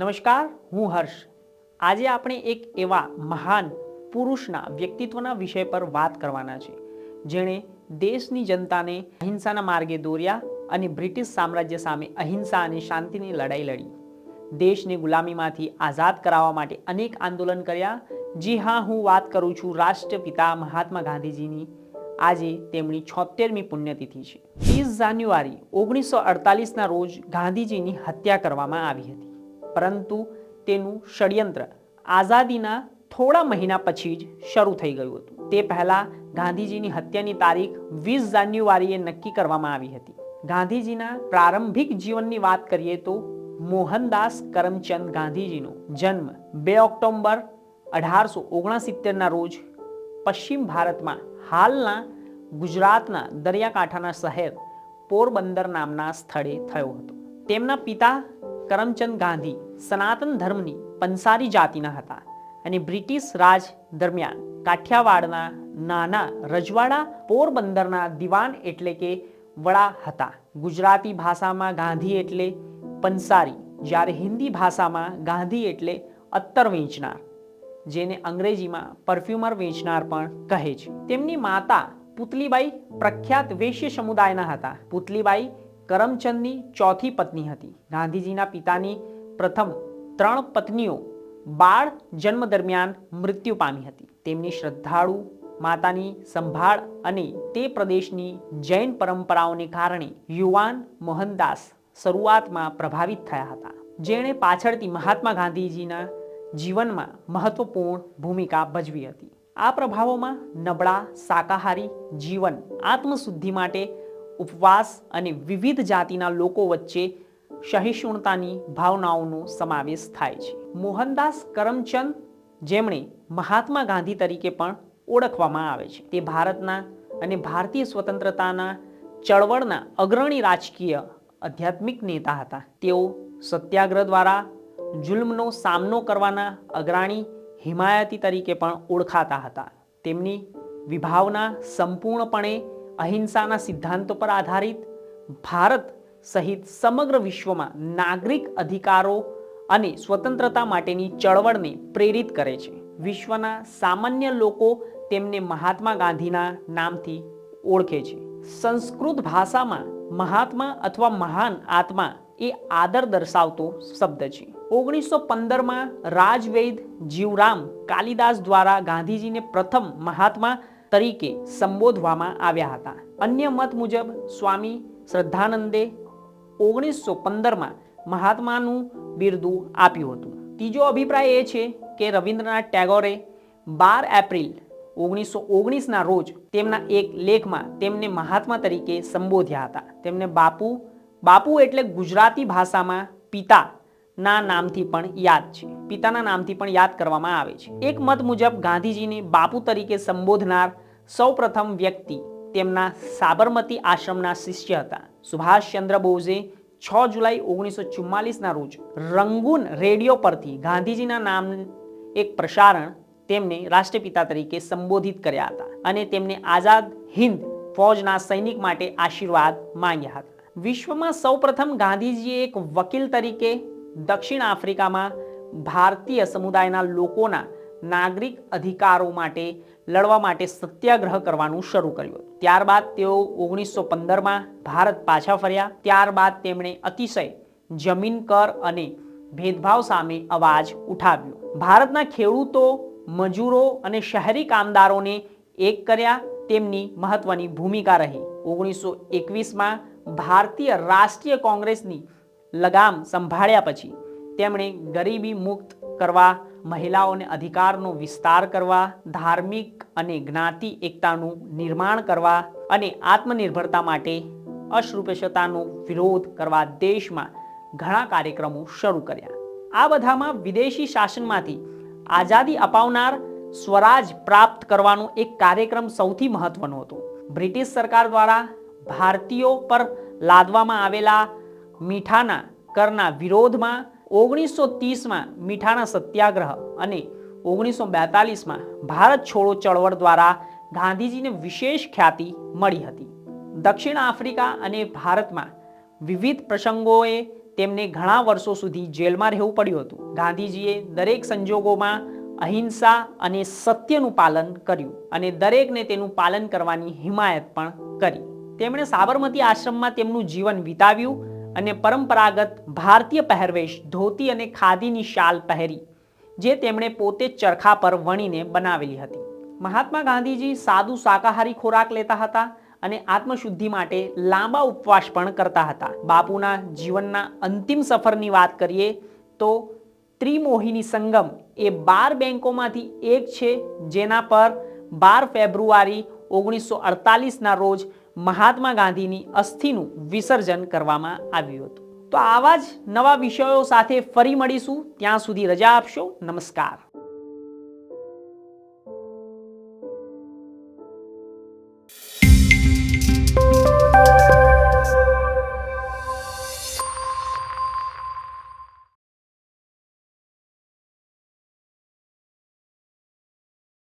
નમસ્કાર, હું હર્ષ. આજે આપણે એક એવા મહાન પુરુષના વ્યક્તિત્વના વિષય પર વાત કરવાના છે જેણે દેશની જનતાને અહિંસાના માર્ગે દોર્યા અને બ્રિટિશ સામ્રાજ્ય સામે અહિંસા અને શાંતિની લડાઈ લડી. દેશને ગુલામીમાંથી આઝાદ કરાવવા માટે અનેક આંદોલન કર્યા. જી હા, હું વાત કરું છું રાષ્ટ્રપિતા મહાત્મા ગાંધીજીની. આજે તેમની છોતેરમી પુણ્યતિથિ છે. ત્રીસ જાન્યુઆરી, ઓગણીસો અડતાલીસના રોજ ગાંધીજીની હત્યા કરવામાં આવી હતી. પરંતુ તેનું ષડયંત્ર આઝાદીના થોડા મહિના પછી જ શરૂ થઈ ગયું હતું. તે પહેલા ગાંધીજીની હત્યાની તારીખ વીસ જાન્યુઆરીએ નક્કી કરવામાં આવી હતી. ગાંધીજીના પ્રારંભિક જીવનની વાત કરીએ તો મોહનદાસ કરમચંદ ગાંધીજીનો જન્મ બે ઓક્ટોબર અઢારસો ઓગણસિત્તેરના રોજ પશ્ચિમ ભારતમાં હાલના ગુજરાતના દરિયાકાંઠાના શહેર પોરબંદર નામના સ્થળે થયો હતો. તેમના પિતા કરમચંદ ગાંધી સનાતન ધર્મની પંસારી જાતિના હતા અને બ્રિટિશ રાજ દરમિયાન કાઠિયાવાડના નાના રજવાડા પોરબંદરના દિવાન એટલે કે વડા હતા. ગુજરાતી ભાષામાં ગાંધી એટલે પંસારી જ્યારે હિન્દી ભાષામાં ગાંધી એટલે અત્તર વેચનાર, જેને અંગ્રેજીમાં પરફ્યુમર વેચનાર પણ કહે છે. તેમની માતા પુતલીબાઈ પ્રખ્યાત વૈશ્ય સમુદાયના હતા. પુતલીબાઈ કરમચંદની ચોથી પત્ની હતી. ગાંધીજીના પિતાની પ્રથમ ત્રણ પત્નીઓ બાળ જન્મ દરમિયાન મૃત્યુ પામી હતી. તેમની શ્રદ્ધાળુ માતાની સંભાળ અને તે પ્રદેશની જૈન પરંપરાઓને કારણે યુવાન મોહનદાસ શરૂઆતમાં પ્રભાવિત થયા હતા. જેણે પાછળથી મહાત્મા ગાંધીજીના જીવનમાં મહત્વપૂર્ણ ભૂમિકા ભજવી હતી. આ પ્રભાવોમાં નબળા શાકાહારી જીવન, આત્મશુદ્ધિ માટે ઉપવાસ અને વિવિધ જાતિના લોકો વચ્ચે સહિષ્ણુતાની ભાવનાઓનો સમાવેશ થાય છે. મોહનદાસ કરમચંદ જેમણે મહાત્મા ગાંધી તરીકે પણ ઓળખવામાં આવે છે. તે ભારતના અને ભારતીય સ્વતંત્રતાના ચળવળના અગ્રણી રાજકીય આધ્યાત્મિક નેતા હતા. તેઓ સત્યાગ્રહ દ્વારા જુલ્મનો સામનો કરવાના અગ્રણી હિમાયતી તરીકે પણ ઓળખાતા હતા. તેમની વિભાવના સંપૂર્ણપણે અહિંસાના સિદ્ધાંતો પર આધારિત, ભારત સહિત સમગ્ર વિશ્વમાં નાગરિક અધિકારો અને સ્વતંત્રતા માટેની ચળવળને પ્રેરિત કરે છે. વિશ્વના સામાન્ય લોકો તેમને મહાત્મા ગાંધીના નામથી ઓળખે છે. સંસ્કૃત ભાષામાં મહાત્મા અથવા મહાન આત્મા એ આદર દર્શાવતો શબ્દ છે. ઓગણીસો પંદરમાં રાજવૈદ જીવરામ કાલિદાસ દ્વારા ગાંધીજીને પ્રથમ મહાત્મા તરીકે સંબોધવામાં આવ્યા હતા. અન્ય મત મુજબ, સ્વામી શ્રદ્ધાનંદે ઓગણીસો પંદરમાં મહાત્માનું બિરદું આપ્યું હતું. ત્રીજો અભિપ્રાય એ છે કે રવિન્દ્રનાથ ટેગોરે બાર એપ્રિલ ઓગણીસો ઓગણીસના રોજ તેમના એક લેખમાં તેમને મહાત્મા તરીકે સંબોધ્યા હતા. તેમને બાપુ બાપુ એટલે ગુજરાતી ભાષામાં પિતા ના નામથી પણ યાદ છે. પિતાના નામથી પણ યાદ કરવામાં આવે છે. એક મત મુજબ ગાંધીજીને બાપુ તરીકે સંબોધનાર સૌપ્રથમ વ્યક્તિ તેમના સાબરમતી આશ્રમના શિષ્ય હતા. સુભાષચંદ્ર બોઝે છ જુલાઈ ઓગણીસો ચુમ્માલીસના રોજ રંગૂન રેડિયો પરથી ગાંધીજીના નામ એક પ્રસારણ તેમને રાષ્ટ્રપિતા તરીકે સંબોધિત કર્યા હતા અને તેમને આઝાદ હિન્દ ફૌજના સૈનિક માટે આશીર્વાદ માંગ્યા હતા. વિશ્વમાં સૌપ્રથમ ગાંધીજીએ એક વકીલ તરીકે દક્ષિણ આફ્રિકામાં ભારતીય સમુદાયના લોકોના નાગરિક અધિકારો માટે લડવા માટે સત્યાગ્રહ કરવાનું શરૂ કર્યું. ત્યારબાદ તેઓ ઓગણીસો પંદરમાં ભારત પાછા ફર્યા. ત્યારબાદ તેમણે અતિશય જમીન, કર અને ભેદભાવ સામે અવાજ ઉઠાવ્યો. ભારતના ખેડૂતો, મજૂરો અને શહેરી કામદારોને એક કર્યા. તેમની મહત્વની ભૂમિકા રહી. ઓગણીસો એકવીસમાં ભારતીય રાષ્ટ્રીય કોંગ્રેસની લગામ સંભાળ્યા પછી તેમણે ગરીબી મુક્ત કરવા, મહિલાઓને અધિકારનો વિસ્તાર કરવા, ધાર્મિક અને જ્ઞાતિ એકતાનું નિર્માણ કરવા અને આત્મનિર્ભરતા માટે અસ્પૃશ્યતાનો વિરોધ કરવા દેશમાં ઘણા કાર્યક્રમો શરૂ કર્યા. આ બધામાં વિદેશી શાસનમાંથી આઝાદી અપાવનાર સ્વરાજ પ્રાપ્ત કરવાનો એક કાર્યક્રમ સૌથી મહત્વનો હતો. બ્રિટિશ સરકાર દ્વારા ભારતીયો પર લાદવામાં આવેલા મીઠાના કરના વિરોધમાં ઓગણીસો ત્રીસમાં મીઠાના સત્યાગ્રહ અને ઓગણીસો બેતાલીસમાં ભારત છોડો ચળવળ દ્વારા ગાંધીજીને વિશેષ ખ્યાતિ મળી હતી. દક્ષિણ આફ્રિકા અને ભારતમાં વિવિધ પ્રસંગોએ તેમને ઘણા વર્ષો સુધી જેલમાં રહેવું પડ્યું હતું. ગાંધીજીએ દરેક સંજોગોમાં અહિંસા અને સત્યનું પાલન કર્યું અને દરેકને તેનું પાલન કરવાની હિમાયત પણ કરી. તેમણે સાબરમતી આશ્રમમાં તેમનું જીવન વિતાવ્યું અને પરંપરાગત ભારતીય પહેરવેશ ધોતી અને ખાદીની શાલ પહેરી, જે તેમણે પોતે ચરખા પર વણીને બનાવેલી હતી. મહાત્મા ગાંધીજી સાદું શાકાહારી ખોરાક લેતા હતા અને આત્મશુદ્ધિ માટે લાંબા ઉપવાસ પણ કરતા હતા. બાપુના જીવનના અંતિમ સફરની વાત કરીએ તો ત્રિમોહિની સંગમ એ બાર બેંકોમાંથી એક છે, જેના પર બાર ફેબ્રુઆરી ઓગણીસો અડતાલીસના રોજ મહાત્મા ગાંધીની અસ્થિનું વિસર્જન કરવામાં આવ્યું હતું. તો આવા જ નવા વિષયો સાથે ફરી મળીશું. ત્યાં સુધી રજા આપશો. નમસ્કાર.